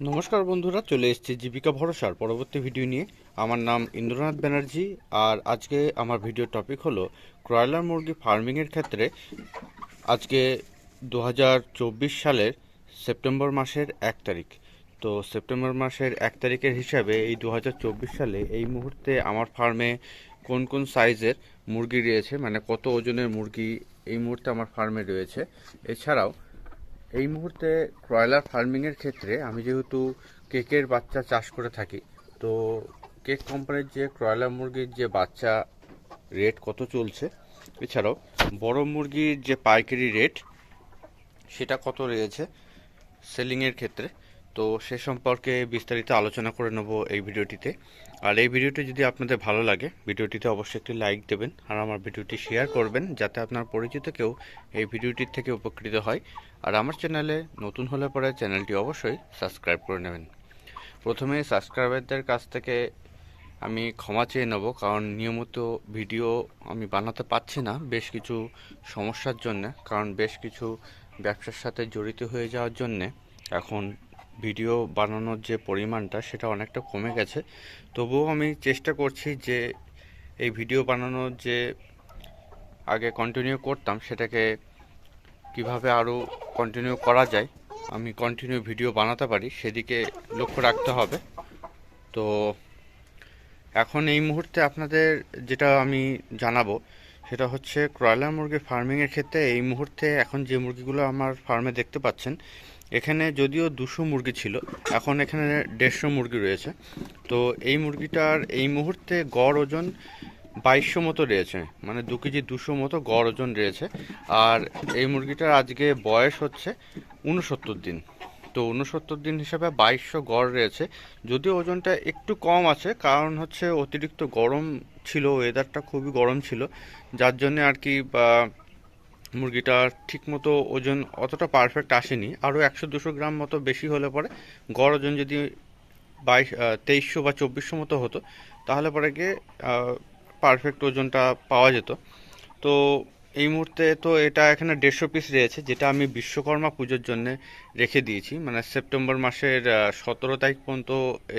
নমস্কার বন্ধুরা, চলে এসেছি জীবিকা ভরসার পরবর্তী ভিডিও নিয়ে। আমার নাম ইন্দ্রনাথ ব্যানার্জি, আর আজকে আমার ভিডিও টপিক হলো ক্রয়লার মুরগি ফার্মিংয়ের ক্ষেত্রে। আজকে দু হাজার চব্বিশ সালের সেপ্টেম্বর মাসের এক তারিখ। তো সেপ্টেম্বর মাসের এক তারিখের হিসাবে এই দু হাজার চব্বিশ সালে এই মুহূর্তে আমার ফার্মে কোন কোন সাইজের মুরগি রয়েছে মানে কত ওজনের মুরগি এই মুহূর্তে আমার ফার্মে রয়েছে। এছাড়াও এই মুহূর্তে ব্রয়লার ফার্মিংয়ের ক্ষেত্রে আমি যেহেতু কেকের বাচ্চা চাষ করে থাকি, তো কেক কোম্পানির যে ব্রয়লার মুরগির যে বাচ্চা রেট কত চলছে? এছাড়াও বড় মুরগির যে পাইকারি রেট সেটা কত রয়েছে সেলিংয়ের ক্ষেত্রে? তো সে সম্পর্কে বিস্তারিত আলোচনা করে নেব এই ভিডিওটিতে। আর এই ভিডিওটি যদি আপনাদের ভালো লাগে, ভিডিওটিতে অবশ্যই একটি লাইক দেবেন আর আমার ভিডিওটি শেয়ার করবেন যাতে আপনার পরিচিত কেউ এই ভিডিওটির থেকে উপকৃত হয়। আর আমার চ্যানেলে নতুন হলে পরে চ্যানেলটি অবশ্যই সাবস্ক্রাইব করে নেবেন। প্রথমে সাবস্ক্রাইবারদের কাছ থেকে আমি ক্ষমা চেয়ে নেব, কারণ নিয়মিত ভিডিও আমি বানাতে পারছি না বেশ কিছু সমস্যার জন্য, কারণ বেশ কিছু ব্যবসার সাথে জড়িত হয়ে যাওয়ার জন্যে এখন ভিডিও বানানোর যে পরিমাণটা সেটা অনেকটা কমে গেছে। তবুও আমি চেষ্টা করছি যে এই ভিডিও বানানোর যে আগে কন্টিনিউ করতাম সেটাকে কীভাবে আরও কন্টিনিউ করা যায়, আমি কন্টিনিউ ভিডিও বানাতে পারি সেদিকে লক্ষ্য রাখতে হবে। তো এখন এই মুহূর্তে আপনাদের যেটা আমি জানাব সেটা হচ্ছে ক্রয়লার মুরগি ফার্মিংয়ের ক্ষেত্রে এই মুহূর্তে এখন যে মুরগিগুলো আমার ফার্মে দেখতে পাচ্ছেন এখানে যদিও দুশো মুরগি ছিল, এখন এখানে দেড়শো মুরগি রয়েছে। তো এই মুরগিটার এই মুহূর্তে গড় ওজন বাইশশো মতো রয়েছে মানে দু কেজি দুশো মতো গড় ওজন রয়েছে। আর এই মুরগিটার আজকে বয়স হচ্ছে উনসত্তর দিন। তো উনসত্তর দিন হিসাবে বাইশশো গড় রয়েছে। যদিও ওজনটা একটু কম আছে, কারণ হচ্ছে অতিরিক্ত গরম ছিল ওয়েদারটা খুবই গরম ছিল, যার জন্য আর কি, বা মুরগিটার ঠিকমতো ওজন অতটা পারফেক্ট আসেনি। আরও একশো দুশো গ্রাম মতো বেশি হলে পরে গড় ওজন যদি বাইশ তেইশশো বা চব্বিশশো মতো হতো, তাহলে পরে গিয়ে পারফেক্ট ওজনটা পাওয়া যেত। তো এই মুহূর্তে তো এটা এখানে দেড়শো পিস রয়েছে, যেটা আমি বিশ্বকর্মা পুজোর জন্য রেখে দিয়েছি। মানে সেপ্টেম্বর মাসের সতেরো তারিখ পর্যন্ত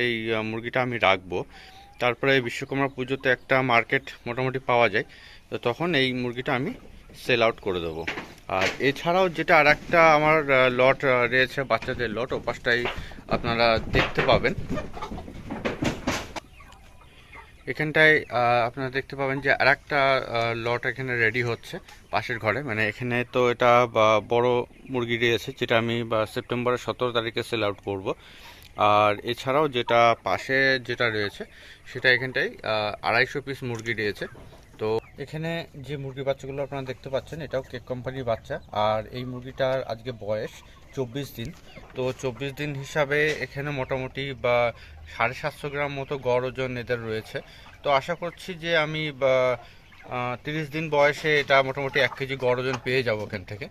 এই মুরগিটা আমি রাখব। তারপরে বিশ্বকর্মা পুজোতে একটা মার্কেট মোটামুটি পাওয়া যায়। তো তখন এই মুরগিটা আমি সেল আউট করে দেবো। আর এছাড়াও যেটা আর একটা আমার লট রয়েছে বাচ্চাদের লট ও পাশটাই আপনারা দেখতে পাবেন। এখানটায় আপনারা দেখতে পাবেন যে আর একটা লট এখানে রেডি হচ্ছে পাশের ঘরে। মানে এখানে তো এটা বড় মুরগি রয়েছে, যেটা আমি সেপ্টেম্বরের সতেরো তারিখে সেল আউট করব। আর এছাড়াও যেটা পাশে যেটা রয়েছে, সেটা এখানটায় আড়াইশো পিস মুরগি রয়েছে। এখানে যে মুরগি বাচ্চাগুলো আপনারা দেখতে পাচ্ছেন, এটাও কেক কোম্পানির বাচ্চা। আর এই মুরগিটার আজকে বয়স চব্বিশ দিন। তো চব্বিশ দিন হিসাবে এখানে মোটামুটি বা সাড়ে সাতশো গ্রাম মতো গড় ওজন এদের রয়েছে। তো আশা করছি যে আমি বা তিরিশ দিন বয়সে এটা মোটামুটি এক কেজি গড় ওজন পেয়ে যাব এখান থেকে।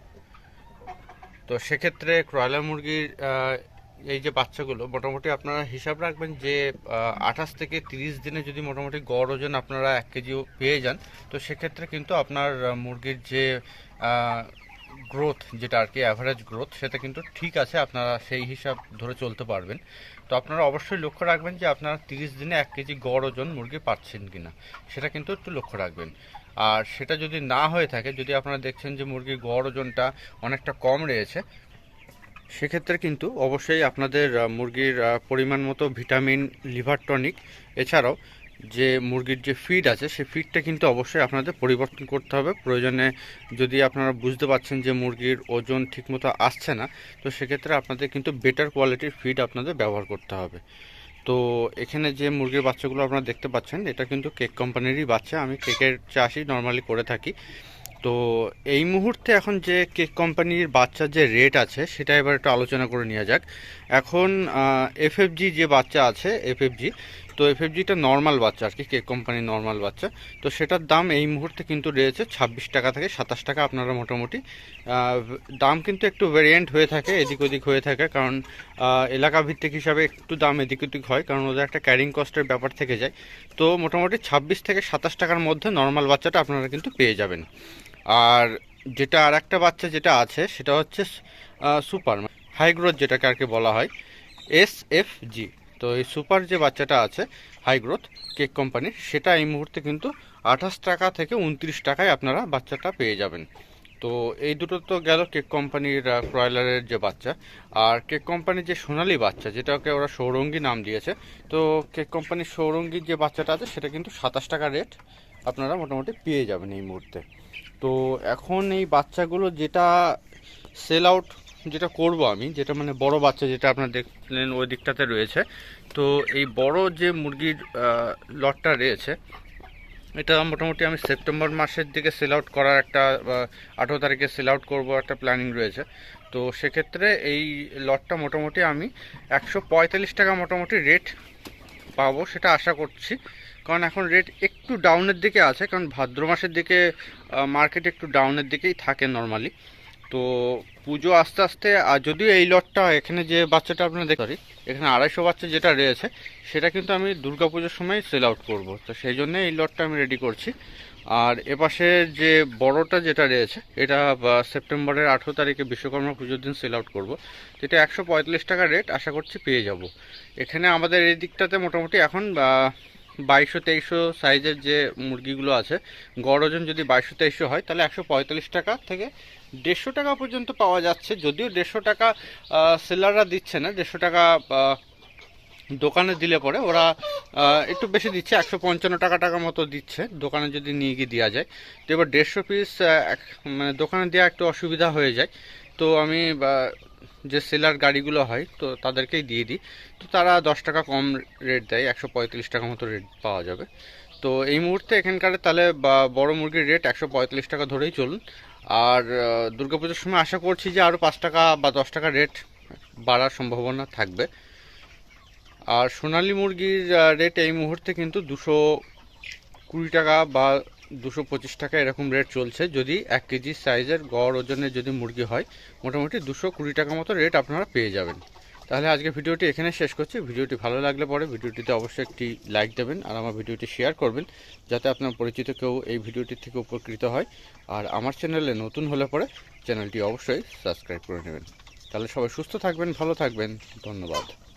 তো সেক্ষেত্রে ক্রয়লার মুরগির এই যে বাচ্চাগুলো, মোটামুটি আপনারা হিসাব রাখবেন যে আঠাশ থেকে তিরিশ দিনে যদি মোটামুটি গড় ওজন আপনারা এক কেজিও পেয়ে যান, তো সেক্ষেত্রে কিন্তু আপনার মুরগির যে গ্রোথ যেটা আর কি অ্যাভারেজ গ্রোথ সেটা কিন্তু ঠিক আছে, আপনারা সেই হিসাব ধরে চলতে পারবেন। তো আপনারা অবশ্যই লক্ষ্য রাখবেন যে, আপনারা তিরিশ দিনে এক কেজি গড় ওজন মুরগি পাচ্ছেন কিনা, সেটা কিন্তু একটু লক্ষ্য রাখবেন। আর সেটা যদি না হয়ে থাকে, যদি আপনারা দেখছেন যে মুরগির গড় ওজনটা অনেকটা কম রয়েছে সেক্ষেত্রে কিন্তু অবশ্যই আপনাদের মুরগির পরিমাণ মতো ভিটামিন, লিভার টনিক, এছাড়াও যে মুরগির যে ফিড আছে সেই ফিডটা কিন্তু অবশ্যই আপনাদের পরিবর্তন করতে হবে। প্রয়োজনে যদি আপনারা বুঝতে পারছেন যে মুরগির ওজন ঠিকমতো আসছে না, তো সেক্ষেত্রে আপনাদের কিন্তু বেটার কোয়ালিটির ফিড আপনাদের ব্যবহার করতে হবে। তো এখানে যে মুরগির বাচ্চাগুলো আপনারা দেখতে পাচ্ছেন, এটা কিন্তু কেক কোম্পানিরই বাচ্চা। আমি কেকের চাষই নর্মালি করে থাকি। তো এই মুহূর্তে এখন যে কেক কোম্পানির বাচ্চার যে রেট আছে, সেটা এবার একটু আলোচনা করে নেওয়া যাক। এখন এফএফজি যে বাচ্চা আছে এফএফজি তো এফএফজিটা নর্মাল বাচ্চা আর কি কেক কোম্পানির নর্মাল বাচ্চা। তো সেটার দাম এই মুহূর্তে কিন্তু রয়েছে ছাব্বিশ টাকা থেকে সাতাশ টাকা আপনারা মোটামুটি। দাম কিন্তু একটু ভেরিয়েন্ট হয়ে থাকে, এদিক ওদিক হয়ে থাকে, কারণ এলাকা ভিত্তিক হিসাবে একটু দাম এদিক ওদিক হয়, কারণ ওদের একটা ক্যারিং কস্টের ব্যাপার থেকে যায়। তো মোটামুটি ছাব্বিশ থেকে সাতাশ টাকার মধ্যে নর্মাল বাচ্চাটা আপনারা কিন্তু পেয়ে যাবেন। আর যেটা আর একটা বাচ্চা যেটা আছে, সেটা হচ্ছে সুপার হাই গ্রোথ যেটাকে আর কি বলা হয়, এস এফ জি। তো এই সুপার যে বাচ্চাটা আছে হাই গ্রোথ কেক কোম্পানির, সেটা এই মুহূর্তে কিন্তু আঠাশ টাকা থেকে উনত্রিশ টাকায় আপনারা বাচ্চাটা পেয়ে যাবেন। তো এই দুটো তো গেল কেক কোম্পানির ক্রয়লারের যে বাচ্চা। আর কেক কোম্পানির যে সোনালি বাচ্চা, যেটাকে ওরা সৌরঙ্গী নাম দিয়েছে, তো কেক কোম্পানির সৌরঙ্গীর যে বাচ্চাটা আছে, সেটা কিন্তু সাতাশ টাকা রেট আপনারা মোটামুটি পেয়ে যাবেন এই মুহূর্তে। তো এখন এই বাচ্চাগুলো যেটা সেল আউট যেটা করব আমি, যেটা মানে বড় বাচ্চা যেটা আপনার দেখলেন ওই দিকটাতে রয়েছে, তো এই বড় যে মুরগির লটটা রয়েছে, এটা মোটামুটি আমি সেপ্টেম্বর মাসের দিকে সেল আউট করার একটা আঠেরো তারিখে সেল আউট করব একটা প্ল্যানিং রয়েছে। তো সেক্ষেত্রে এই লটটা মোটামুটি আমি একশো পঁয়তাল্লিশ টাকা মোটামুটি রেট পাবো সেটা আশা করছি। কারণ এখন রেট একটু ডাউনের দিকে আছে, কারণ ভাদ্র মাসের দিকে মার্কেট একটু ডাউনের দিকেই থাকে নর্মালি তো পুজো আস্তে আস্তে, আর যদিও এই লটটা এখানে যে বাচ্চাটা আপনারা দেখতে এখানে আড়াইশো বাচ্চা যেটা রয়েছে, সেটা কিন্তু আমি দুর্গা পুজোর সময় সেল আউট করব। তো সেই জন্য এই লটটা আমি রেডি করছি। আর এপাশে যে বড়টা যেটা রয়েছে, এটা সেপ্টেম্বরের আঠেরো তারিখে বিশ্বকর্মা পুজোর দিন সেল আউট করব। যেটা একশো পঁয়তাল্লিশ টাকা রেট আশা করছি পেয়ে যাব। এখানে আমাদের এই দিকটাতে মোটামুটি এখন বাইশশো তেইশশো সাইজের যে মুরগিগুলো আছে, গড় ওজন যদি বাইশশো তেইশশো হয়, তাহলে একশো পঁয়তাল্লিশ টাকা থেকে দেড়শো টাকা পর্যন্ত পাওয়া যাচ্ছে। যদিও দেড়শো টাকা সেলাররা দিচ্ছে না, দেড়শো টাকা দোকানে দিলে পরে ওরা একটু বেশি দিচ্ছে, একশো পঞ্চান্ন টাকা টাকা মতো দিচ্ছে, দোকানে যদি নিয়ে গিয়ে দেওয়া যায়। তো এবার দেড়শো পিস মানে দোকানে দেওয়া একটু অসুবিধা হয়ে যায়। তো আমি যে সেলার গাড়িগুলো হয়, তো তাদেরকেই দিয়ে দিই। তো তারা দশ টাকা কম রেট দেয়, একশো পঁয়ত্রিশ টাকা মতো রেট পাওয়া যাবে। তো এই মুহূর্তে এখানকার তাহলে বড় মুরগির রেট একশো পঁয়তাল্লিশ টাকা ধরেই চলুন। আর দুর্গাপুজোর সময় আশা করছি যে আরও পাঁচ টাকা বা দশ টাকা রেট বাড়ার সম্ভাবনা থাকবে। আর সোনালী মুরগির রেট এই মুহূর্তে কিন্তু দুশো কুড়ি টাকা বা দুশো পঁচিশ টাকা এরকম রেট চলছে। যদি এক কেজি সাইজের গড় ওজনের যদি মুরগি হয়, মোটামুটি দুশো কুড়ি টাকা মতো রেট আপনারা পেয়ে যাবেন। তাহলে আজকে ভিডিওটি এখানে শেষ করছি। ভিডিওটি ভালো লাগলে পরে ভিডিওটিতে অবশ্যই একটি লাইক দেবেন আর আমার ভিডিওটি শেয়ার করবেন, যাতে আপনার পরিচিত কেউ এই ভিডিওটি থেকে উপকৃত হয়। আর আমার চ্যানেলে নতুন হলে পরে চ্যানেলটি অবশ্যই সাবস্ক্রাইব করে নেবেন। তাহলে সবাই সুস্থ থাকবেন, ভালো থাকবেন। ধন্যবাদ।